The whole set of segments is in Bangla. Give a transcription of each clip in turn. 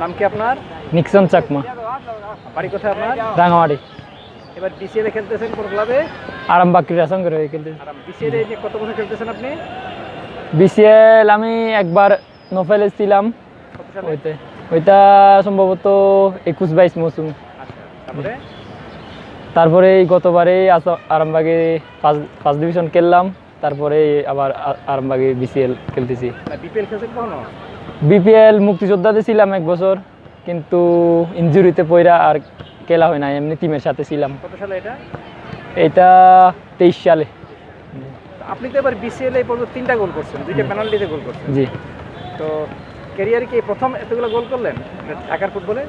নাম কি আপনার? নিক্সন চাকমা। বাড়ি কোথায় আপনার? রাঙামাটি। এবার বিসিএল খেলতেছেন কোন ক্লাবে? আরামবাগ ক্রীড়া সংঘের হয়ে বিসিএল কত বছর খেলতেছেন আপনি? বিসিএল আমি একবার নোফেলে ছিলাম ওইতে। ওইটা সম্ভবত একুশ বাইশ মৌসুম। আচ্ছা তারপরে? গতবারে আরামবাগে ফার্স্ট ফার্স্ট ডিভিশন খেললাম। তারপরে আবার আরামবাগে বিসিএল খেলতেছি। বিপিএল খেলছেন কখনো? বিপিএল মুক্তিযোদ্ধাতে ছিলাম এক বছর কিন্তু ইঞ্জুরিতে পইরা আর খেলা হয় না এমনি টিমের সাথে ছিলাম। কত সালে এটা? এটা তেইশ সালে। আপনি তো এবার বিসিএল এ পর্যন্ত তিনটা গোল করছেন দুইটা পেনাল্টিতে গোল করছেন। জি। তো ক্যারিয়ারে কি প্রথম এতগুলো গোল করলেন ঢাকার ফুটবলে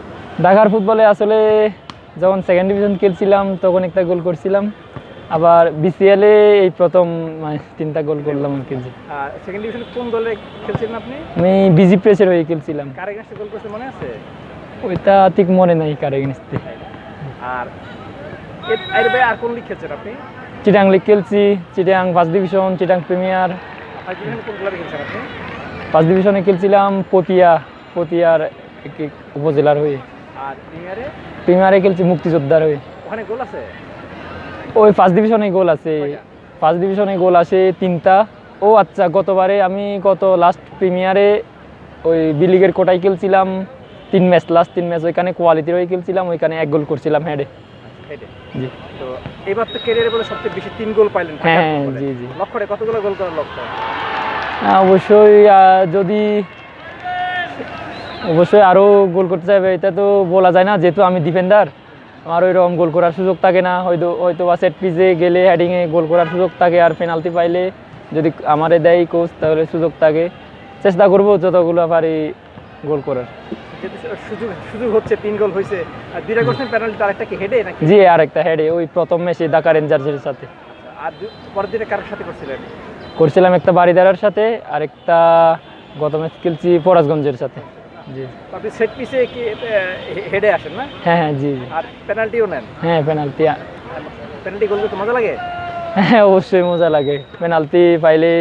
ঢাকার ফুটবলে আসলে যখন সেকেন্ড ডিভিশন খেলছিলাম তখন একটা গোল করছিলাম। আবার বিসিএলে এই প্রথম মানে তিনটা গোল করলাম আর কি। আর সেকেন্ড ডিভিশনে কোন দলে খেলছিলেন আপনি? আমি বিজি প্রেসের হয়ে খেলছিলাম। কার এগেন্সে গোল করতে মনে আছে? ওইটা ঠিক মনে নাই কার এগেনস্টে আর এর- বাইরে আর কোন লিগ খেলছেন আপনি? চিটাং লিগ খেলছি Chittagong first division Chittagong premier first ডিভিশনে খেলছিলাম পতিয়া পতিয়ার উপজেলার হয়ে। আর প্রিমিয়ারে প্রিমিয়ারে খেলছি মুক্তিযোদ্ধার হয়ে। ওখানে গোল আছে? ওই ফার্স্ট ডিভিশনে গোল আছে। ফার্স্ট ডিভিশনে গোল আছে তিনটা। ও আচ্ছা গতবারে আমি গত লাস্ট প্রিমিয়ারে ওই বি লিগের কোটায় খেলছিলাম। তিন ম্যাচ লাস্ট তিন ম্যাচ ওইখানে কোয়ালিটির হয়ে খেলছিলাম ওইখানে এক গোল করছিলাম হেডে হেডে জি। তো এবার তো ক্যারিয়ারে বলে সবচেয়ে বেশি তিন গোল পাইলেন হ্যাঁ, জি, জি। লক্ষ্যটা কতগুলো গোল করার লক্ষ্য? অবশ্যই যদি অবশ্যই আরও গোল করতে চাইবে এটা তো বলা যায় না যেহেতু আমি ডিফেন্ডার আমার ওইরকম গোল করার সুযোগ থাকে না। হয়তো হয়তো বা সেট পিসে গেলে হেডিংয়ে গোল করার সুযোগ থাকে আর পেনাল্টি পাইলে যদি আমারে দেয় কোচ তাহলে সুযোগ থাকে। চেষ্টা করব যতগুলো পারি গোল করার। সুযোগ সুযোগ হচ্ছে তিন গোল হয়েছে আর দুইটা করছেন পেনাল্টি তার একটা কি হেডে নাকি? জি আর একটা হেডে ওই প্রথম ম্যাচে ঢাকা রেঞ্জার্সের সাথে। আর পরের দিনে কারোর সাথে করছিলেন? করছিলাম একটা বাড়িদারার সাথে আর একটা গত ম্যাচ খেলছি পরাজগঞ্জের সাথে। জি। আপনি সেট পিসে কি হেডে আসেন না? হ্যাঁ হ্যাঁ জি আর পেনাল্টিও নেন? হ্যাঁ পেনাল্টি পেনাল্টি করতে মজা লাগে? হ্যাঁ অবশ্যই মজা লাগে। পেনাল্টি পাইলে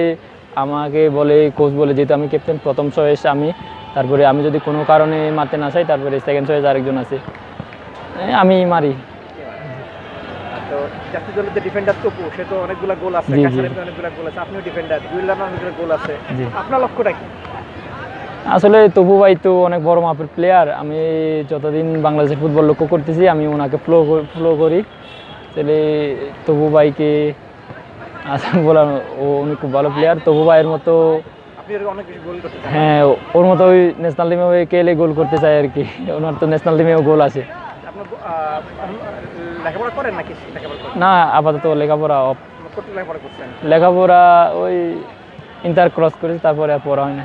আমাকে বলে কোচ বলে যেহেতু আমি ক্যাপ্টেন প্রথম চয়েস আমি। তারপরে আমি যদি কোনো কারণে মারতে না চাই তারপরে সেকেন্ড চয়েস আরেকজন আছে। আমি মারি। তো জাতীয় দলের যে ডিফেন্ডার তপু সে তো অনেকগুলো গোল আছে। অনেকগুলো গোল আছে। আপনিও ডিফেন্ডার দুই লাখ অনেকগুলো গোল আছে। আপনার লক্ষ্যটা কি? আসলে তবু ভাই তো অনেক বড় মাপের প্লেয়ার আমি যতদিন বাংলাদেশের ফুটবল লক্ষ্য করতেছি আমি ওনাকে ফ্লো ফ্লো করি। তাহলে তবু ভাইকে আসলে বলার ও উনি খুব ভালো প্লেয়ার তবু ভাইয়ের মতো হ্যাঁ ওর মতো ওই ন্যাশনাল টিমে হয়ে কেলে গোল করতে চাই আর কি ওনার তো ন্যাশনাল টিমেও গোল আছে। না আপাতত লেখাপড়া। লেখাপড়া ওই ইন্টার ক্রস করেছি তারপরে আর পড়া হয় না।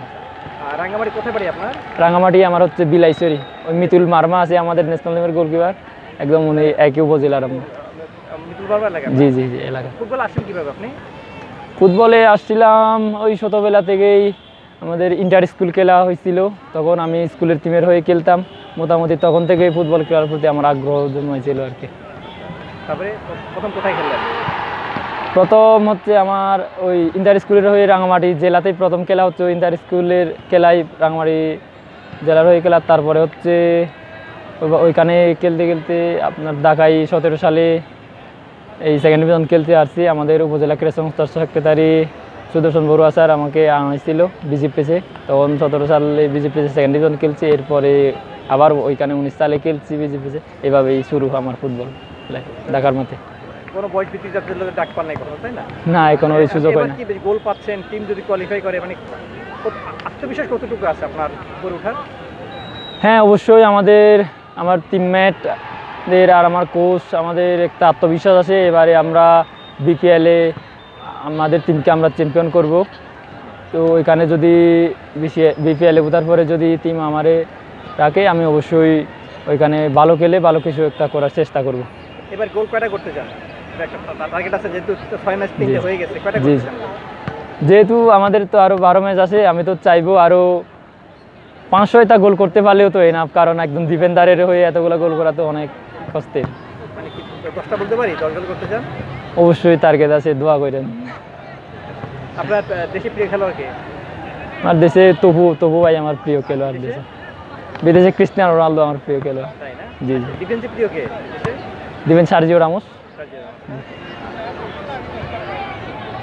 রাঙ্গামাটি কোথায় বাড়ি আপনার? রাঙামাটি আমার হচ্ছে বিলাইছড়ি। ওই মিতুল মার্মা আছে আমাদের ন্যাশনাল টিমের গোলকিপার একদম উনি একই উপজেলার মিতুল এলাকা? জি জি জি এলাকা। ফুটবল আসেন কীভাবে আপনি? ফুটবলে আসছিলাম ওই ছোটোবেলা থেকেই আমাদের ইন্টার স্কুল খেলা হয়েছিল। তখন আমি স্কুলের টিমের হয়ে খেলতাম। মোটামুটি তখন থেকে ফুটবল খেলার প্রতি আমার আগ্রহ জন্মাইছিল আর কি। তারপরে প্রথম কোথায় খেললেন? প্রথম হচ্ছে আমার ওই ইন্টার স্কুলের হয়ে রাঙামাটি জেলাতেই প্রথম খেলা হচ্ছে, ওই ইন্টার স্কুলের খেলাই রাঙামাটি জেলার হয়ে খেলা। তারপরে হচ্ছে ওইখানে খেলতে খেলতে আপনার ঢাকায় সতেরো সালে এই সেকেন্ড ডিভিশন খেলতে আসছি। আমাদের উপজেলা ক্রীড়া সংস্থার সেক্রেটারি সুদর্শন বড়ুয়া স্যার আমাকে আনাইছিল বিজেপিসে তখন সতেরো সালে বিজেপিসে সেকেন্ড ডিভিশন খেলছি, এরপরে আবার ওইখানে উনিশ সালে খেলছি বিজেপিসে এভাবেই শুরু আমার ফুটবল ঢাকার মধ্যে। কোনো বয়স ভিত্তিক জাতীয় দলের ডাক পান নাই কখনো তাই না? না এখন ওই সুযোগ হয় না। কি গোল পাচ্ছেন টিম যদি কোয়ালিফাই করে মানে আত্মবিশ্বাস কতটুকু আছে আপনার উপরে ওঠার? হ্যাঁ অবশ্যই আমাদের আমার টিমমেটদের আর আমার কোচ আমাদের একটা আত্মবিশ্বাস আছে। এবারে আমরা বিপিএলে আমাদের টিমকে আমরা চ্যাম্পিয়ন করব। তো এখানে যদি বিপিএলে উঠার পরে যদি টিম আমারে রাখে আমি অবশ্যই ওইখানে ভালো খেলে ভালো কিছু একটা করার চেষ্টা করব। এবার গোল কয়টা করতে চান? টার্গেট আছে যেহেতু ছয় ম্যাচ তিনটে হয়ে গেছে কয়টা জি, করতে জি। চান যেহেতু আমাদের তো আরও বারো ম্যাচ আছে আমি তো চাইব আরও পাঁচ ছয়টা গোল করতে পারলেও তো এনাফ কারণ একদম ডিফেন্ডারের হয়ে এতগুলো গোল করা তো অনেক কষ্টের। মানে কি দশটা বলতে পারি? করতে চান? অবশ্যই টার্গেট আছে দোয়া করেন। আপনার আহ, প্রিয় খেলোয়াড় কে আমার দেশে তবু তবু ভাই আমার প্রিয় খেলোয়াড় দেশে? বিদেশে ক্রিস্টিয়ানো রোনালদো আমার প্রিয় খেলোয়াড়। জি জি। ডিফেন্সে প্রিয় কে? দিবেন সার্জিও রামোস। Sergio Ramos.